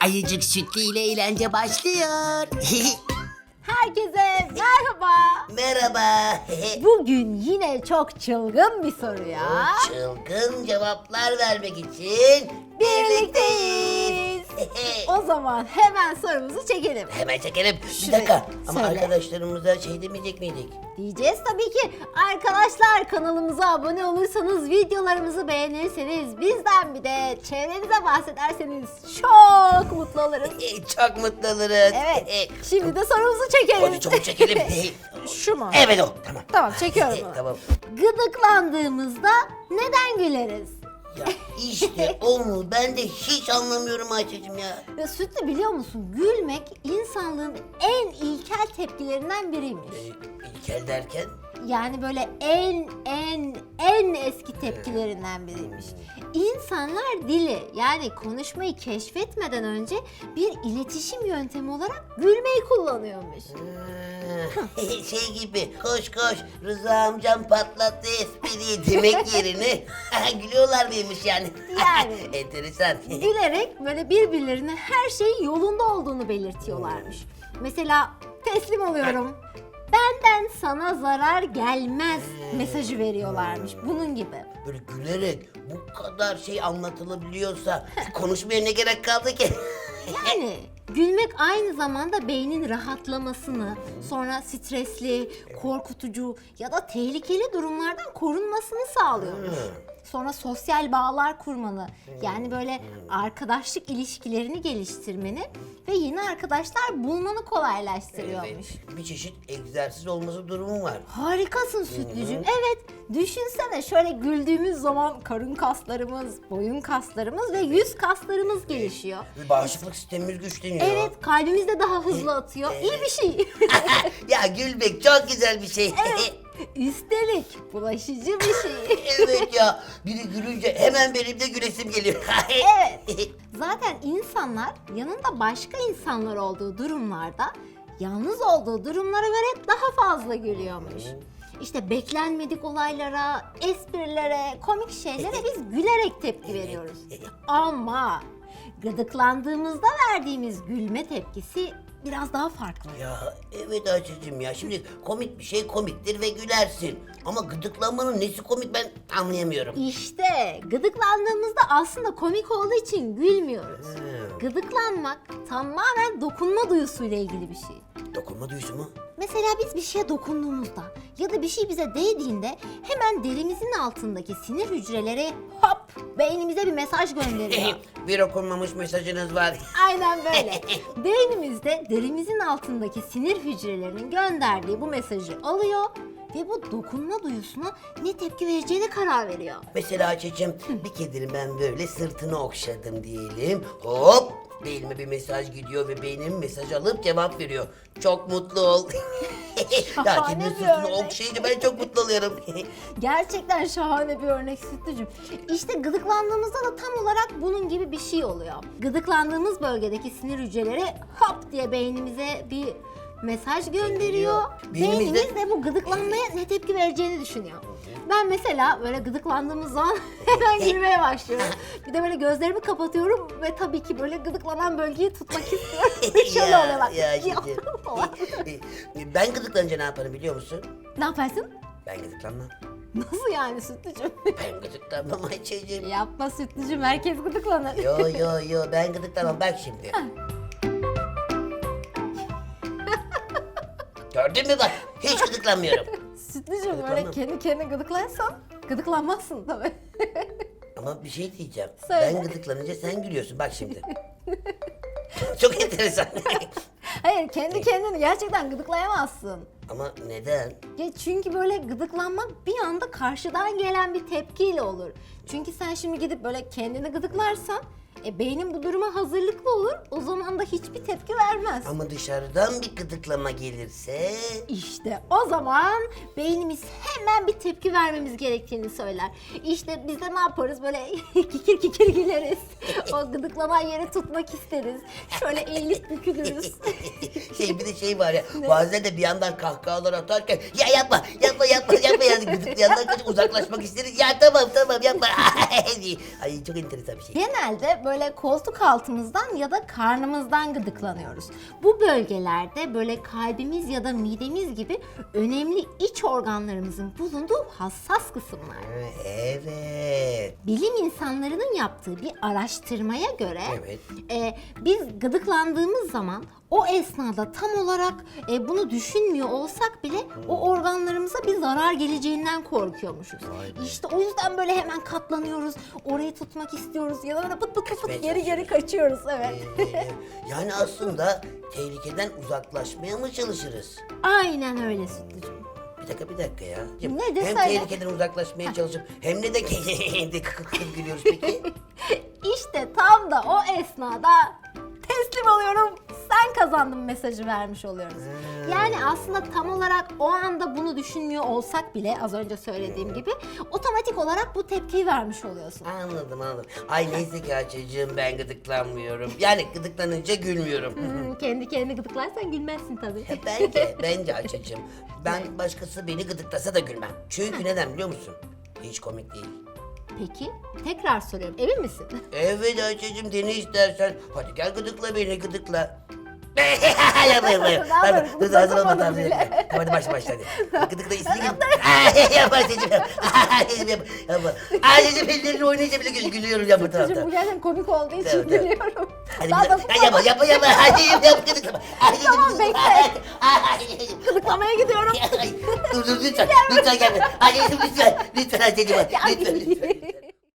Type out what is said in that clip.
Ayıcık sütlü ile eğlence başlıyor. Herkese merhaba. Merhaba. Bugün yine çok çılgın bir soru ya. Çılgın cevaplar vermek için Birlikteyiz. O zaman hemen sorumuzu çekelim. Hemen çekelim. Bir Şuraya, dakika. Ama söyle. arkadaşlarımıza şey demeyecek miydik? Diyeceğiz tabii ki. Arkadaşlar kanalımıza abone olursanız, videolarımızı beğenirseniz, bizden bir de çevrenize bahsederseniz çok mutlu oluruz. Çok mutlu oluruz. Evet. Şimdi de sorumuzu çekelim. Hadi çabuk çekelim. Şu mu? evet o. Tamam. Tamam çekiyorum bunu. tamam. Gıdıklandığımızda neden güleriz? Ya işte o mu? Ben de hiç anlamıyorum Ayça'cığım ya. Ya Sütlü biliyor musun? Gülmek insanlığın en ilkel tepkilerinden biriymiş. Ee, İlkel derken? Yani böyle en en en eski tepkilerinden biriymiş. İnsanlar dili yani konuşmayı keşfetmeden önce bir iletişim yöntemi olarak gülmeyi kullanıyormuş. Ha, şey gibi koş koş Rıza amcam patlattı espriyi demek yerine gülüyorlar mıymış yani. Yani. Enteresan. Gülerek böyle birbirlerine her şeyin yolunda olduğunu belirtiyorlarmış. Mesela teslim oluyorum. Benden sana zarar gelmez mesajı veriyorlarmış. Bunun gibi. Böyle gülerek bu kadar şey anlatılabiliyorsa konuşmaya ne gerek kaldı ki? Yani gülmek aynı zamanda beynin rahatlamasını, sonra stresli, korkutucu ya da tehlikeli durumlardan korunmasını sağlıyormuş. Sonra sosyal bağlar kurmanı, yani böyle arkadaşlık ilişkilerini geliştirmeni ve yeni arkadaşlar bulmanı kolaylaştırıyormuş. Bir çeşit egzersiz olması durumu var. Harikasın Sütlücüm. Evet, düşünsene şöyle güldüğümüz zaman karın kaslarımız, boyun kaslarımız ve yüz kaslarımız gelişiyor. Bağışıklık sistemimiz güçleniyor. Evet, kalbimiz de daha hızlı atıyor. İyi bir şey. ya gülmek çok güzel bir şey. Üstelik bulaşıcı bir şey. evet ya. Biri gülünce hemen benim de gülesim geliyor. Evet. Zaten insanlar yanında başka insanlar olduğu durumlarda yalnız olduğu durumlara göre daha fazla gülüyormuş. İşte beklenmedik olaylara, esprilere, komik şeylere biz gülerek tepki veriyoruz. Ama gıdıklandığımızda verdiğimiz gülme tepkisi biraz daha farklı. Ya evet Ayça'cığım ya şimdi komik bir şey komiktir ve gülersin. Ama gıdıklanmanın nesi komik ben anlayamıyorum. İşte gıdıklandığımızda aslında komik olduğu için gülmüyoruz. Hmm. Gıdıklanmak tamamen dokunma duyusuyla ilgili bir şey. Dokunma duyusu mu? Mesela biz bir şeye dokunduğumuzda ya da bir şey bize değdiğinde hemen derimizin altındaki sinir hücreleri hop beynimize bir mesaj gönderiyor. bir okunmamış mesajınız var. Aynen böyle. Beynimizde derimizin altındaki sinir hücrelerinin gönderdiği bu mesajı alıyor ve bu dokunma duyusuna ne tepki vereceğine karar veriyor. Mesela Ayça'cığım bir kedinin ben böyle sırtını okşadım diyelim. Hop beynime bir mesaj gidiyor ve beynim mesaj alıp cevap veriyor. Çok mutlu ol. ya Şahane kedinin bir sırtını örnek. okşayınca ben çok mutlu oluyorum. Gerçekten şahane bir örnek Sütlücüm. İşte gıdıklandığımızda da tam olarak bunun gibi bir şey oluyor. Gıdıklandığımız bölgedeki sinir hücreleri hop diye beynimize bir mesaj gönderiyor. Beynimiz Beynimiz de bu gıdıklanmaya ne tepki vereceğini düşünüyor. Ben mesela böyle gıdıklandığımız zaman hemen gülmeye başlıyorum. Bir de böyle gözlerimi kapatıyorum ve tabii ki böyle gıdıklanan bölgeyi tutmak istiyorum. Şöyle oluyor bak. Ya, Ya, falan. ben gıdıklanınca ne yaparım biliyor musun? ne yaparsın? Ben gıdıklanmam. Nasıl yani Sütlücüm? Ben gıdıklanmam Ayça'cığım. Yapma Sütlücüm herkes gıdıklanır. Yo yo yo ben gıdıklanmam bak şimdi. Gördün mü bak hiç gıdıklanmıyorum. Sütlücüm böyle Gıdıklanmam. kendi kendine gıdıklarsan gıdıklanmazsın tabii. Ama bir şey diyeceğim. Söyle. Ben gıdıklanınca sen gülüyorsun bak şimdi. Çok enteresan. Hayır kendi kendini gerçekten gıdıklayamazsın. Ama neden? Ya çünkü böyle gıdıklanmak bir anda karşıdan gelen bir tepkiyle olur. Çünkü sen şimdi gidip böyle kendini gıdıklarsan e, beynin bu duruma hazırlıklı olur. O zaman da hiçbir tepki vermez. Ama dışarıdan bir gıdıklama gelirse... İşte o zaman beynimiz hemen bir tepki vermemiz gerektiğini söyler. İşte biz de ne yaparız böyle kikir kikir güleriz. O gıdıklanan yeri tutmak isteriz. Şöyle eğilip bükülürüz. şey bir de şey var ya bazen de bir yandan kahkahalar atarken ya yapma yapma yapma yapma yani gıdıklayandan kaçıp uzaklaşmak isteriz. Ya tamam tamam yapma. Ay çok enteresan bir şey. Genelde böyle koltuk altımızdan ya da karnımızdan gıdıklanıyoruz. Bu bölgelerde böyle kalbimiz ya da midemiz gibi önemli iç organlarımızın bulunduğu hassas kısımlar. Evet. Bilim insanlarının yaptığı bir araştırmaya göre Evet. e, biz gıdıklandığımız zaman o esnada tam olarak e, bunu düşünmüyor olsak bile o organlarımıza bir zarar geleceğinden korkuyormuşuz. Be. İşte o yüzden böyle hemen katlanıyoruz. Orayı tutmak istiyoruz ya da böyle pıt pıt pıt geri geri kaçıyoruz evet. Ee, yani aslında tehlikeden uzaklaşmaya mı çalışırız? Aynen öyle Sütlücüğüm. Bir dakika bir dakika ya. Nedir hem söyle. tehlikeden uzaklaşmaya çalışıp hem de de kıkır gülüyoruz peki. İşte tam da o esnada teslim oluyorum sen kazandın mesajı vermiş oluyoruz. Yani aslında tam olarak o anda bunu düşünmüyor olsak bile az önce söylediğim gibi otomatik olarak bu tepkiyi vermiş oluyorsun. Anladım anladım. Ay neyse ki Ayça'cığım ben gıdıklanmıyorum. Yani gıdıklanınca gülmüyorum. Hmm, kendi kendine gıdıklarsan gülmezsin tabii. bence, bence Ayça'cığım. Ben başkası beni gıdıklasa da gülmem. Çünkü neden biliyor musun? Hiç komik değil. Peki tekrar soruyorum emin misin? Evet Ayça'cığım dene istersen. Hadi gel gıdıkla beni gıdıkla. Yapma. Daha Hadi, doğrusu dur, hazır olma tamam. Tamam hadi başla başla hadi. Gıdıkla istediğin gibi. Yapma Ayça'cığım yapma. Yapma. Ayça'cığım ellerini oynayınca bile gül- gülüyorum yapma tamam Sütlücüğüm tamam. bu gerçekten komik olduğu için Tamam, tamam. gülüyorum. Hadi Daha bir daha- yapma yapma yapma. Hadi yap yap gıdıklama. Ayça'cığım Tamam, dur. bekle. Ay, Gıdıklamaya gidiyorum. Ay, dur dur lütfen lütfen gelme. Ayşe'cim lütfen lütfen Ya, lütfen lütfen.